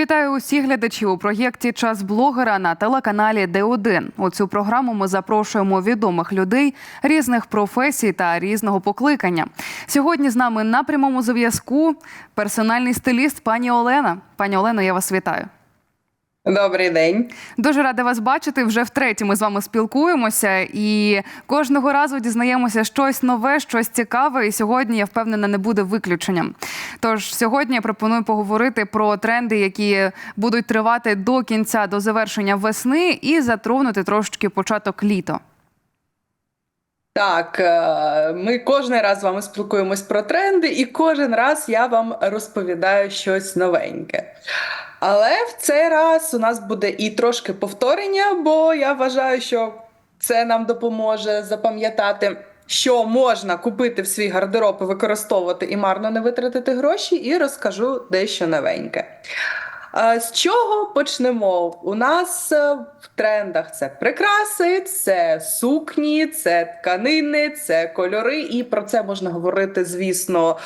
Вітаю усіх глядачів у проєкті Час блогера на телеканалі Д1. У цю програму ми запрошуємо відомих людей різних професій та різного покликання. Сьогодні з нами на прямому зв'язку персональний стиліст пані Олена. Пані Олено, я вас вітаю. Добрий день. Дуже рада вас бачити. Вже втретє ми з вами спілкуємося і кожного разу дізнаємося щось нове, щось цікаве. І сьогодні я впевнена, не буде виключенням. Тож сьогодні я пропоную поговорити про тренди, які будуть тривати до кінця, до завершення весни, і затронути трошечки початок літа. Так, е, ми кожен раз з вами спілкуємось про тренди, і кожен раз я вам розповідаю щось новеньке. Але в цей раз у нас буде і трошки повторення, бо я вважаю, що це нам допоможе запам'ятати, що можна купити в свій гардероб використовувати і марно не витратити гроші, і розкажу дещо новеньке. Е, З чого почнемо? У нас е, в трендах це прикраси, це сукні, це тканини, це кольори. І про це можна говорити, звісно,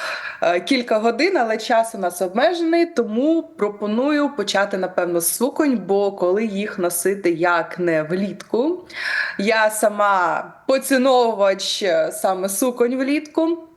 е, кілька годин, але час у нас обмежений, тому пропоную почати, напевно, з суконь, бо коли їх носити як не влітку. Я сама поціновувач саме суконь влітку.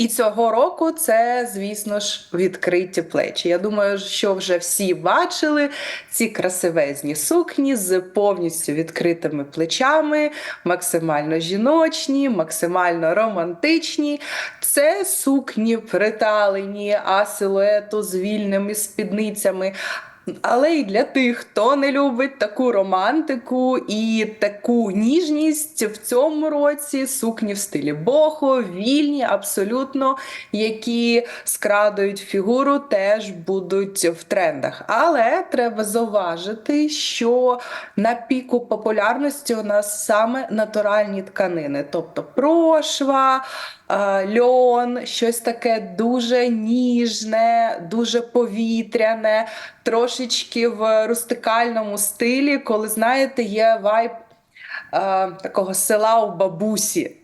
І цього року це, звісно ж, відкриті плечі. Я думаю, що вже всі бачили ці красивезні сукні з повністю відкритими плечами, максимально жіночні, максимально романтичні. Це сукні приталені, а силуету з вільними спідницями. Але і для тих, хто не любить таку романтику і таку ніжність в цьому році сукні в стилі бохо, вільні, абсолютно, які скрадують фігуру, теж будуть в трендах. Але треба зауважити, що на піку популярності у нас саме натуральні тканини, тобто прошва. Е, Льон, щось таке дуже ніжне, дуже повітряне, трошечки в рустикальному стилі, коли знаєте, є вайб е, такого села у бабусі.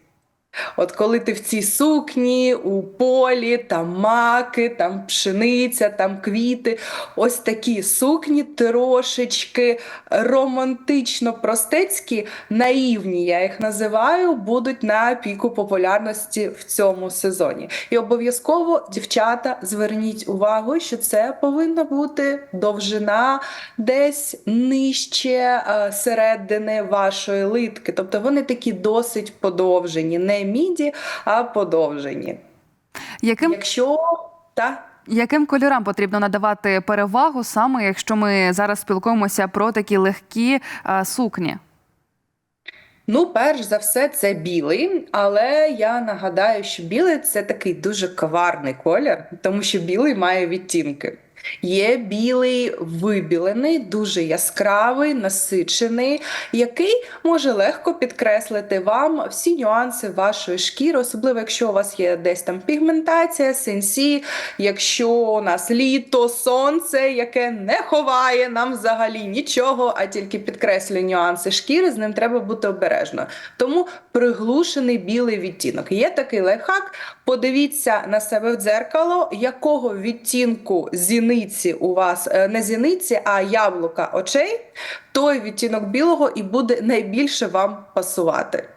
От коли ти в цій сукні, у полі, там маки, там пшениця, там квіти, ось такі сукні трошечки романтично простецькі, наївні, я їх називаю, будуть на піку популярності в цьому сезоні. І обов'язково, дівчата, зверніть увагу, що це повинна бути довжина десь нижче е, середини вашої литки. Тобто вони такі досить подовжені, не міді, а подовжені. Яким, Якщо та. яким кольорам потрібно надавати перевагу саме, якщо ми зараз спілкуємося про такі легкі а, сукні? Ну, перш за все, це білий, але я нагадаю, що білий це такий дуже коварний колір, тому що білий має відтінки. Є білий вибілений, дуже яскравий, насичений, який може легко підкреслити вам всі нюанси вашої шкіри, особливо якщо у вас є десь там пігментація, сенсі, якщо у нас літо, сонце, яке не ховає нам взагалі нічого, а тільки підкреслює нюанси шкіри, з ним треба бути обережно. Тому приглушений білий відтінок. Є такий лайфхак. Подивіться на себе в дзеркало, якого відтінку зіниці у вас е, не зіниці, а яблука очей, той відтінок білого і буде найбільше вам пасувати.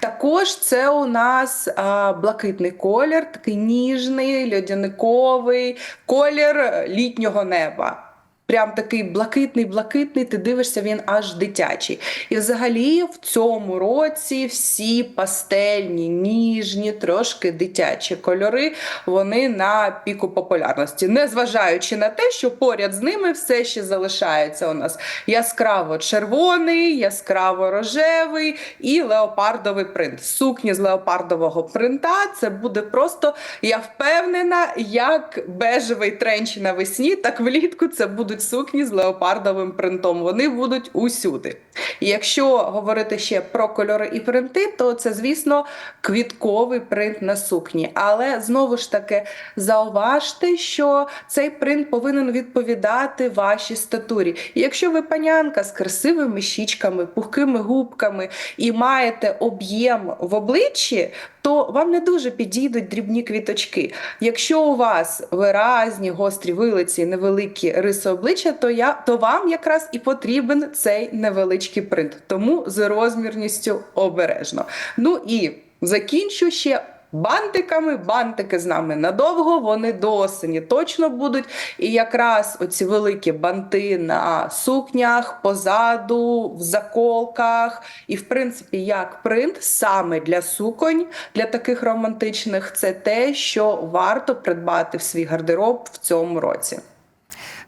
Також це у нас а, блакитний колір, такий ніжний, льодяниковий колір літнього неба. Прям такий блакитний-блакитний, ти дивишся, він аж дитячий. І взагалі в цьому році всі пастельні, ніжні, трошки дитячі кольори, вони на піку популярності. Незважаючи на те, що поряд з ними все ще залишається у нас яскраво червоний, яскраво рожевий і леопардовий принт. Сукні з леопардового принта це буде просто, я впевнена, як бежевий тренч навесні, так влітку це будуть сукні з леопардовим принтом. Вони будуть усюди. І якщо говорити ще про кольори і принти, то це, звісно, квітковий принт на сукні. Але знову ж таки зауважте, що цей принт повинен відповідати вашій статурі. І якщо ви панянка з красивими щічками, пухкими губками і маєте об'єм в обличчі, то вам не дуже підійдуть дрібні квіточки. Якщо у вас виразні гострі вилиці, невеликі риси обличчя, то я то вам якраз і потрібен цей невеличкий принт. Тому з розмірністю обережно. Ну і закінчу ще. Бантиками, бантики з нами надовго, вони до осені точно будуть. І якраз оці великі банти на сукнях, позаду, в заколках. І, в принципі, як принт саме для суконь, для таких романтичних, це те, що варто придбати в свій гардероб в цьому році.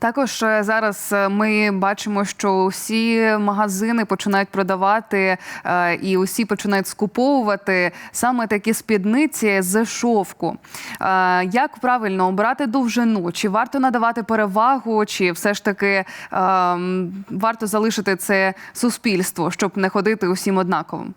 Також е, зараз е, ми бачимо, що всі магазини починають продавати е, і усі починають скуповувати саме такі спідниці з шовку. Як правильно обрати довжину? Чи варто надавати перевагу, чи все ж таки е, варто залишити це суспільству, щоб не ходити усім однаковим?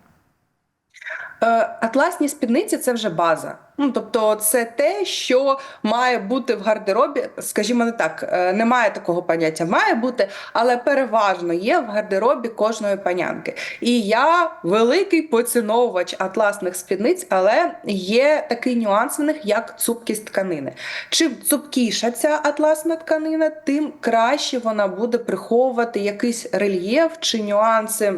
Е, Атласні спідниці це вже база. Ну, тобто, це те, що має бути в гардеробі, скажімо не так, е, немає такого поняття, має бути, але переважно є в гардеробі кожної панянки. І я великий поціновувач атласних спідниць, але є такий нюанс в них, як цупкість тканини. Чим цупкіша ця атласна тканина, тим краще вона буде приховувати якийсь рельєф чи нюанси.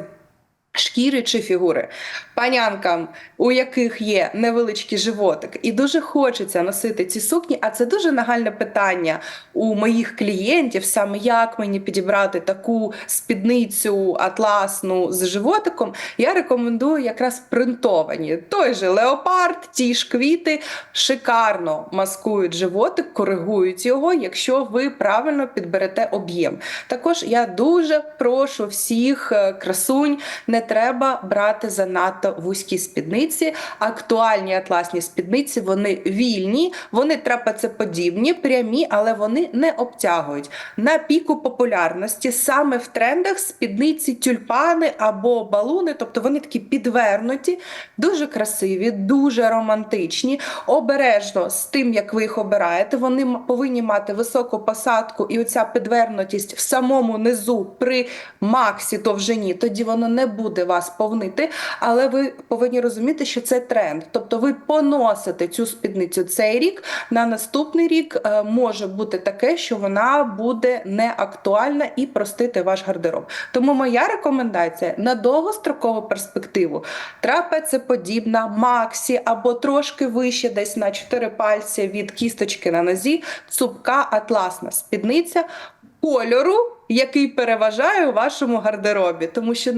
Шкіри чи фігури панянкам, у яких є невеличкий животик, і дуже хочеться носити ці сукні. А це дуже нагальне питання у моїх клієнтів, саме як мені підібрати таку спідницю атласну з животиком. Я рекомендую якраз принтовані. Той же леопард, ті ж квіти шикарно маскують животик, коригують його, якщо ви правильно підберете об'єм. Також я дуже прошу всіх е, красунь, не треба брати занадто вузькі спідниці. Актуальні атласні спідниці вони вільні, вони трапецеподібні, прямі, але вони не обтягують. На піку популярності саме в трендах спідниці тюльпани або балуни, тобто вони такі підвернуті, дуже красиві, дуже романтичні. Обережно з тим, як ви їх обираєте, вони повинні мати високу посадку і оця підвернутість в самому низу при максі довжині, тоді воно не буде вас повнити. Але ви повинні розуміти, що це тренд. Тобто ви поносите цю спідницю цей рік, на наступний рік е, може бути таке, що вона буде не актуальна і простити ваш гардероб. Тому моя рекомендація на довгострокову перспективу трапецеподібна, максі або трошки вище, десь на 4 пальці від кісточки на нозі, цупка атласна спідниця кольору, який переважає у вашому гардеробі, тому що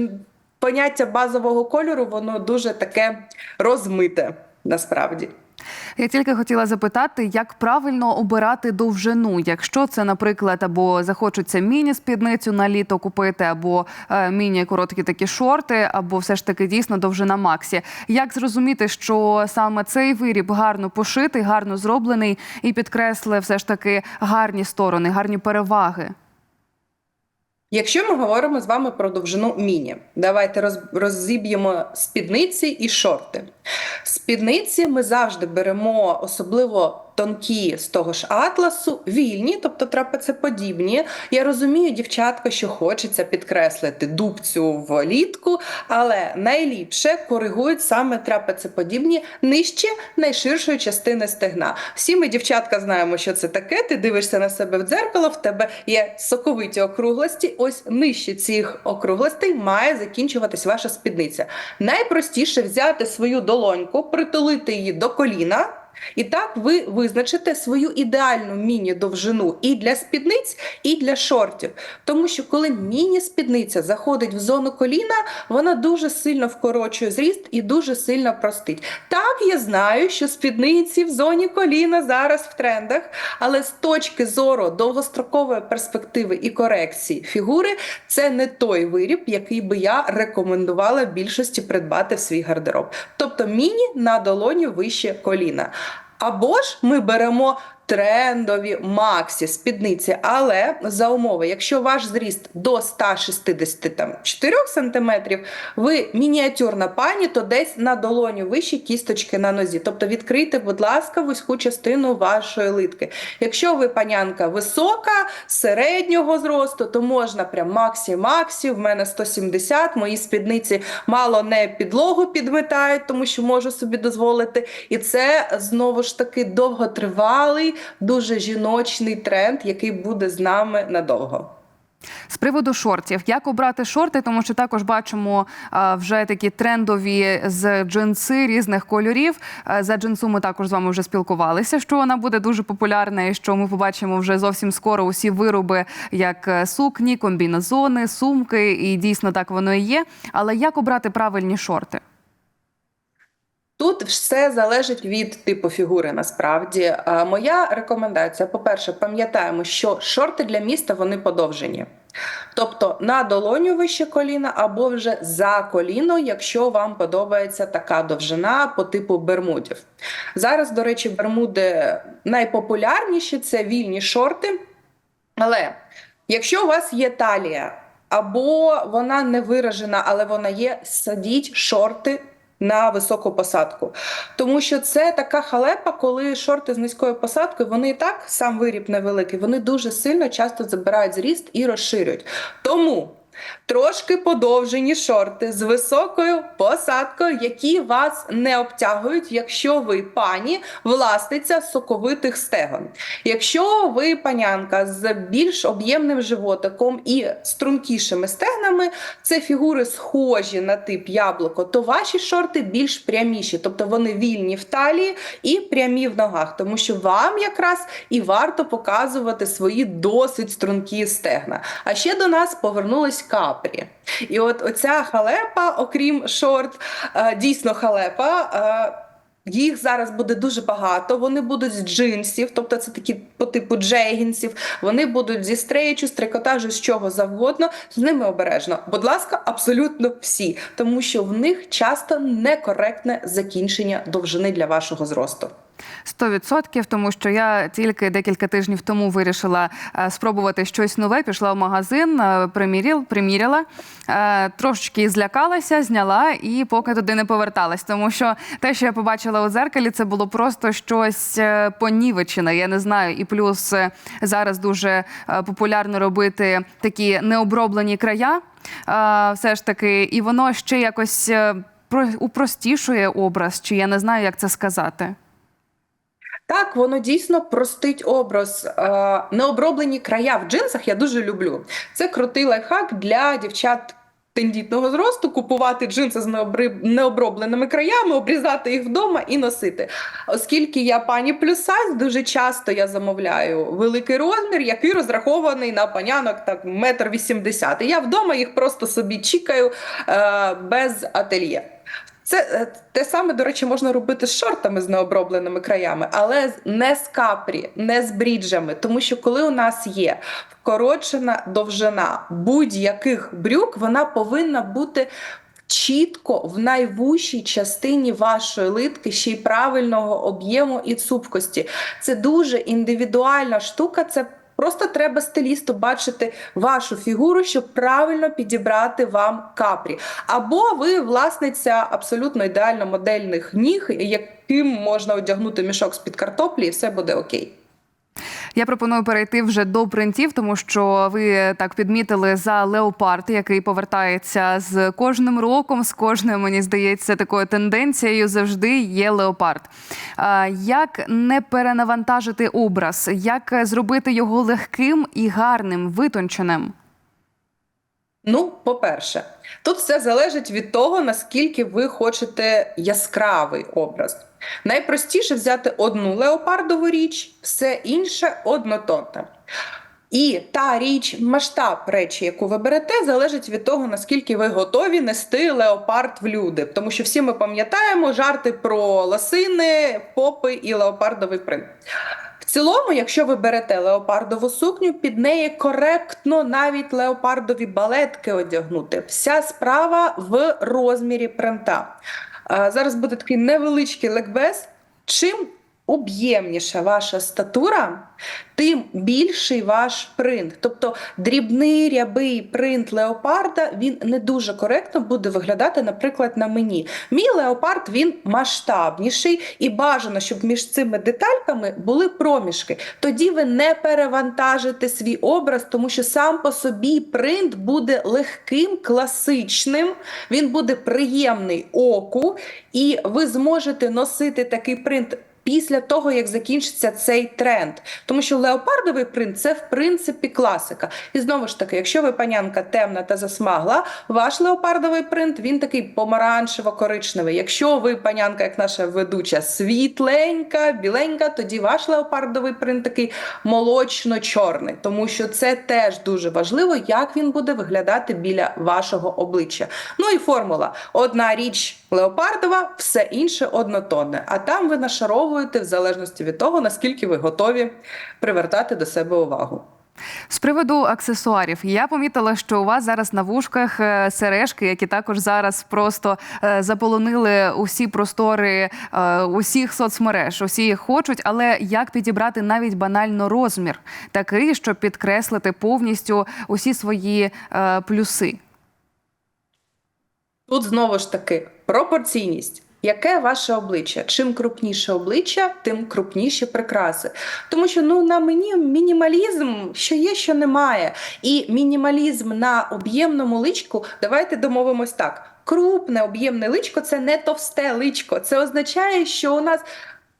поняття базового кольору воно дуже таке розмите насправді. Я тільки хотіла запитати, як правильно обирати довжину, якщо це, наприклад, або захочеться міні-спідницю на літо купити, або е, міні-короткі такі шорти, або все ж таки дійсно довжина Максі. Як зрозуміти, що саме цей виріб гарно пошитий, гарно зроблений і підкреслює все ж таки гарні сторони, гарні переваги? Якщо ми говоримо з вами про довжину міні, давайте роз, розіб'ємо спідниці і шорти. Спідниці ми завжди беремо особливо тонкі з того ж атласу, вільні, тобто трапецеподібні. Я розумію, дівчатка, що хочеться підкреслити дубцю влітку, але найліпше коригують саме трапецеподібні нижче найширшої частини стегна. Всі ми, дівчатка, знаємо, що це таке. Ти дивишся на себе в дзеркало, в тебе є соковиті округлості. Ось нижче цих округлостей має закінчуватись ваша спідниця. Найпростіше взяти свою долоньку, притулити її до коліна. І так ви визначите свою ідеальну міні-довжину і для спідниць, і для шортів. Тому що коли міні-спідниця заходить в зону коліна, вона дуже сильно вкорочує зріст і дуже сильно простить. Так, я знаю, що спідниці в зоні коліна зараз в трендах, але з точки зору довгострокової перспективи і корекції фігури, це не той виріб, який би я рекомендувала більшості придбати в свій гардероб. Тобто міні на долоні вище коліна. Або ж ми беремо трендові максі спідниці, але за умови, якщо ваш зріст до 164 см, ви мініатюрна пані, то десь на долоню вище кісточки на нозі. Тобто відкрийте, будь ласка, вузьку частину вашої литки. Якщо ви панянка висока, середнього зросту, то можна прям максі-максі. В мене 170, мої спідниці мало не підлогу підметають, тому що можу собі дозволити. І це знову ж таки довготривалий, дуже жіночний тренд, який буде з нами надовго. З приводу шортів, як обрати шорти, тому що також бачимо а, вже такі трендові з джинси різних кольорів. А, За джинсу ми також з вами вже спілкувалися, що вона буде дуже популярна, і що ми побачимо вже зовсім скоро усі вироби, як е, сукні, комбінезони, сумки, і дійсно так воно і є. Але як обрати правильні шорти? Тут все залежить від типу фігури. Насправді, Е, моя рекомендація: по-перше, пам'ятаємо, що шорти для міста вони подовжені. Тобто на долоню вище коліна або вже за коліно, якщо вам подобається така довжина по типу бермудів. Зараз, до речі, бермуди найпопулярніші це вільні шорти. Але якщо у вас є талія, або вона не виражена, але вона є, садіть шорти на високу посадку. Тому що це така халепа, коли шорти з низькою посадкою, вони і так сам виріб невеликий, вони дуже сильно часто забирають зріст і розширюють. Тому. Трошки подовжені шорти з високою посадкою, які вас не обтягують, якщо ви пані, власниця соковитих стегон. Якщо ви панянка з більш об'ємним животиком і стрункішими стегнами, це фігури схожі на тип яблуко, то ваші шорти більш пряміші, тобто вони вільні в талії і прямі в ногах, тому що вам якраз і варто показувати свої досить стрункі стегна. А ще до нас повернулись капрі. І от оця халепа, окрім шорт, е, дійсно халепа. е, їх зараз буде дуже багато. Вони будуть з джинсів, тобто це такі по типу джегінсів. Вони будуть зі стрейчу, з трикотажу, з чого завгодно. З ними обережно. Будь ласка, абсолютно всі, тому що в них часто некоректне закінчення довжини для вашого зросту. 100%, тому що я тільки декілька тижнів тому вирішила е, спробувати щось нове. Пішла в магазин, е, приміряла, приміряла, е, трошечки злякалася, зняла і поки туди не поверталась. Тому що те, що я побачила у зеркалі, це було просто щось понівечене. Я не знаю. І плюс зараз дуже популярно робити такі необроблені края. Все ж таки, і воно ще якось про- упростішує образ, чи я не знаю, як це сказати. Так, воно дійсно простить образ. Е, Необроблені края в джинсах я дуже люблю. Це крутий лайфхак для дівчат. Тендітного зросту купувати джинси з необробленими краями, обрізати їх вдома і носити. Оскільки я пані плюс сайз, дуже часто я замовляю великий розмір, який розрахований на панянок так метр вісімдесят. Я вдома їх просто собі чікаю е, без ательє. Це е, те саме, до речі, можна робити з шортами з необробленими краями, але не з капрі, не з бріджами. Тому що коли у нас є вкорочена довжина будь-яких брюк, вона повинна бути. Чітко в найвужчій частині вашої литки ще й правильного об'єму і цупкості. Це дуже індивідуальна штука. Це просто треба стилісту бачити вашу фігуру, щоб правильно підібрати вам капрі. Або ви власниця абсолютно ідеально модельних ніг, яким можна одягнути мішок з-під картоплі, і все буде окей. Я пропоную перейти вже до принтів, тому що ви так підмітили за леопард, який повертається з кожним роком, з кожною, мені здається, такою тенденцією завжди є леопард. Як не перенавантажити образ, як зробити його легким і гарним, витонченим? Ну, по-перше, тут все залежить від того, наскільки ви хочете яскравий образ. Найпростіше взяти одну леопардову річ, все інше однотонне. І та річ, масштаб речі, яку ви берете, залежить від того, наскільки ви готові нести леопард в люди. Тому що всі ми пам'ятаємо жарти про лосини, попи і леопардовий принт. Цілому, якщо ви берете леопардову сукню, під неї коректно навіть леопардові балетки одягнути. Вся справа в розмірі принта. Зараз буде такий невеличкий лекбез. Чим об'ємніша ваша статура, тим більший ваш принт. Тобто дрібний рябий принт леопарда він не дуже коректно буде виглядати, наприклад, на мені. Мій леопард він масштабніший і бажано, щоб між цими детальками були проміжки. Тоді ви не перевантажите свій образ, тому що сам по собі принт буде легким, класичним, він буде приємний оку, і ви зможете носити такий принт. Після того, як закінчиться цей тренд, тому що леопардовий принт це в принципі класика. І знову ж таки, якщо ви панянка темна та засмагла, ваш леопардовий принт він такий помаранчево-коричневий. Якщо ви панянка, як наша ведуча, світленька, біленька, тоді ваш леопардовий принт такий молочно-чорний, тому що це теж дуже важливо, як він буде виглядати біля вашого обличчя. Ну і формула: одна річ леопардова, все інше однотонне. А там ви нашаровуєте в залежності від того, наскільки ви готові привертати до себе увагу. З приводу аксесуарів, я помітила, що у вас зараз на вушках е, сережки, які також зараз просто е, заполонили усі простори е, усіх соцмереж. Усі їх хочуть, але як підібрати навіть банально розмір, такий, щоб підкреслити повністю усі свої плюси. Тут знову ж таки пропорційність. Яке ваше обличчя? Чим крупніше обличчя, тим крупніші прикраси. Тому що ну на мені мінімалізм, що є, що немає. І мінімалізм на об'ємному личку, давайте домовимось так: крупне об'ємне личко це не товсте личко. Це означає, що у нас.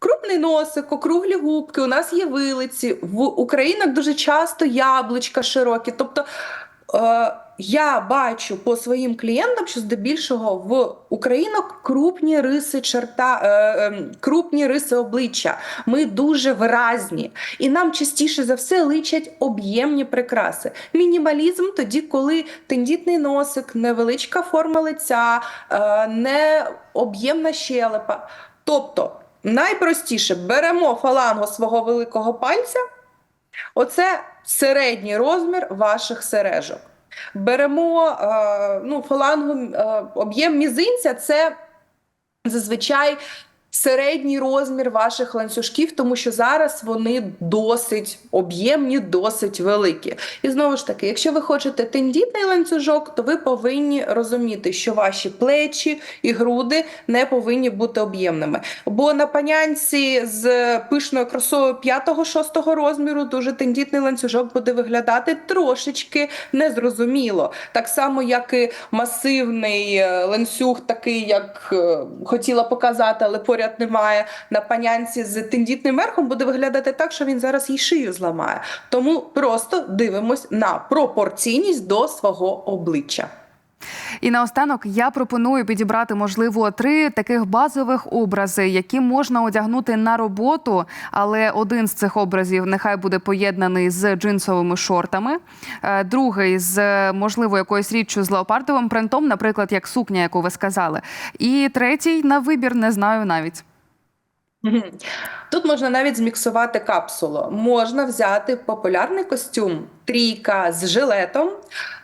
Крупний носик, округлі губки, у нас є вилиці. В українок дуже часто яблучка широкі. Тобто е, я бачу по своїм клієнтам, що здебільшого в українок крупні риси черта, е, е, крупні риси обличчя. Ми дуже виразні, і нам частіше за все личать об'ємні прикраси. Мінімалізм тоді, коли тендітний носик, невеличка форма лиця, е, не об'ємна щелепа. Тобто, найпростіше беремо фалангу свого великого пальця. Оце середній розмір ваших сережок. Беремо е, ну, фалангу, е, об'єм мізинця це зазвичай середній розмір ваших ланцюжків, тому що зараз вони досить об'ємні, досить великі. І знову ж таки, якщо ви хочете тендітний ланцюжок, то ви повинні розуміти, що ваші плечі і груди не повинні бути об'ємними. Бо на панянці з пишною красою 5-6 розміру дуже тендітний ланцюжок буде виглядати трошечки незрозуміло. Так само, як і масивний е, ланцюг, такий, як е, хотіла показати, але поряд немає. На панянці з тендітним верхом буде виглядати так, що він зараз їй шию зламає. Тому просто дивимось на пропорційність до свого обличчя. І наостанок я пропоную підібрати, можливо, три таких базових образи, які можна одягнути на роботу, але один з цих образів нехай буде поєднаний з джинсовими шортами, е, другий з можливо якоюсь річчю з леопардовим принтом, наприклад, як сукня, яку ви сказали. І третій на вибір не знаю навіть. Тут можна навіть зміксувати капсулу. Можна взяти популярний костюм трійка з жилетом,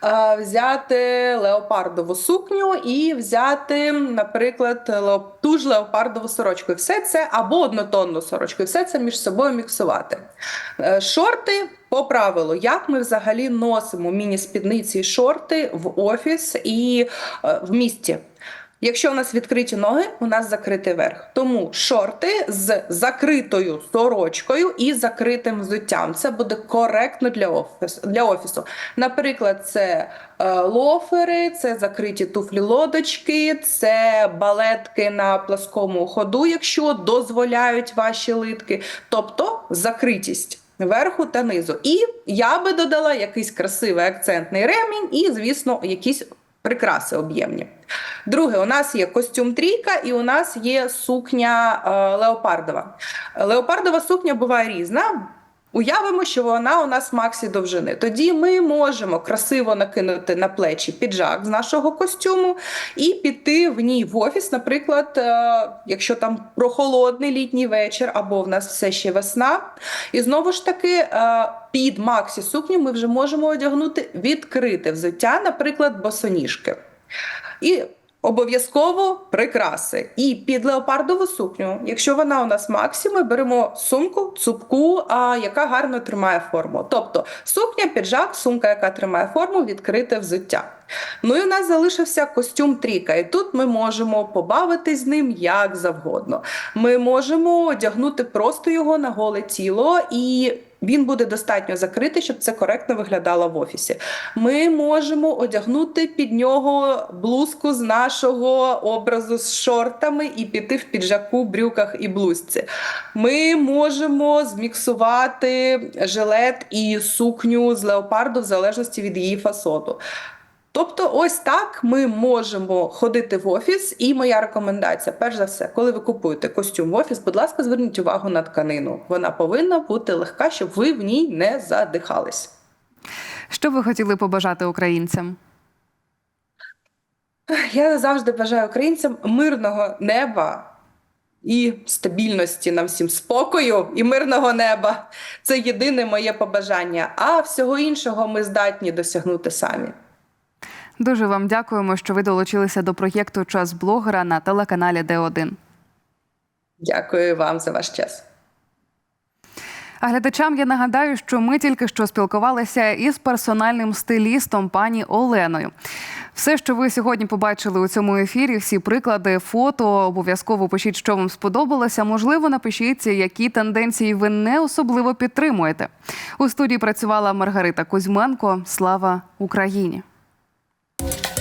е, взяти леопардову сукню і взяти, наприклад, ту ж леопардову сорочку. І все це або однотонну сорочку, і все це між собою міксувати. Е, Шорти. По правилу, як ми взагалі носимо міні-спідниці і шорти в офіс і е, в місті. Якщо у нас відкриті ноги, у нас закритий верх. Тому шорти з закритою сорочкою і закритим взуттям. Це буде коректно для офісу. Для офісу. Наприклад, це е, лофери, це закриті туфлі лодочки, це балетки на пласкому ходу, якщо дозволяють ваші литки. Тобто закритість. Верху та низу. І я би додала якийсь красивий акцентний ремінь, і, звісно, якісь прикраси об'ємні. Друге, у нас є костюм трійка, і у нас є сукня е, леопардова. Леопардова сукня буває різна. Уявимо, що вона у нас максі довжини. Тоді ми можемо красиво накинути на плечі піджак з нашого костюму і піти в ній в офіс, наприклад, е, якщо там прохолодний літній вечір, або в нас все ще весна. І знову ж таки, е, під максі сукню ми вже можемо одягнути відкрите взуття, наприклад, босоніжки. І Обов'язково прикраси. І під леопардову сукню, якщо вона у нас максі, ми беремо сумку, цупку, а, яка гарно тримає форму. Тобто сукня, піджак, сумка, яка тримає форму, відкрите взуття. Ну і у нас залишився костюм тріка, і тут ми можемо побавитись з ним як завгодно. Ми можемо одягнути просто його на голе тіло і. Він буде достатньо закритий, щоб це коректно виглядало в офісі. Ми можемо одягнути під нього блузку з нашого образу з шортами і піти в піджаку, брюках і блузці. Ми можемо зміксувати жилет і сукню з леопарду в залежності від її фасону. Тобто, ось так ми можемо ходити в офіс. І моя рекомендація: перш за все, коли ви купуєте костюм в офіс, будь ласка, зверніть увагу на тканину. Вона повинна бути легка, щоб ви в ній не задихались. Що ви хотіли побажати українцям? Я завжди бажаю українцям мирного неба і стабільності нам всім спокою і мирного неба. Це єдине моє побажання. А всього іншого ми здатні досягнути самі. Дуже вам дякуємо, що ви долучилися до проєкту Час блогера на телеканалі Д1. Дякую вам за ваш час. А глядачам я нагадаю, що ми тільки що спілкувалися із персональним стилістом пані Оленою. Все, що ви сьогодні побачили у цьому ефірі, всі приклади, фото, обов'язково пишіть, що вам сподобалося. Можливо, напишіть, які тенденції ви не особливо підтримуєте. У студії працювала Маргарита Кузьменко. Слава Україні! you.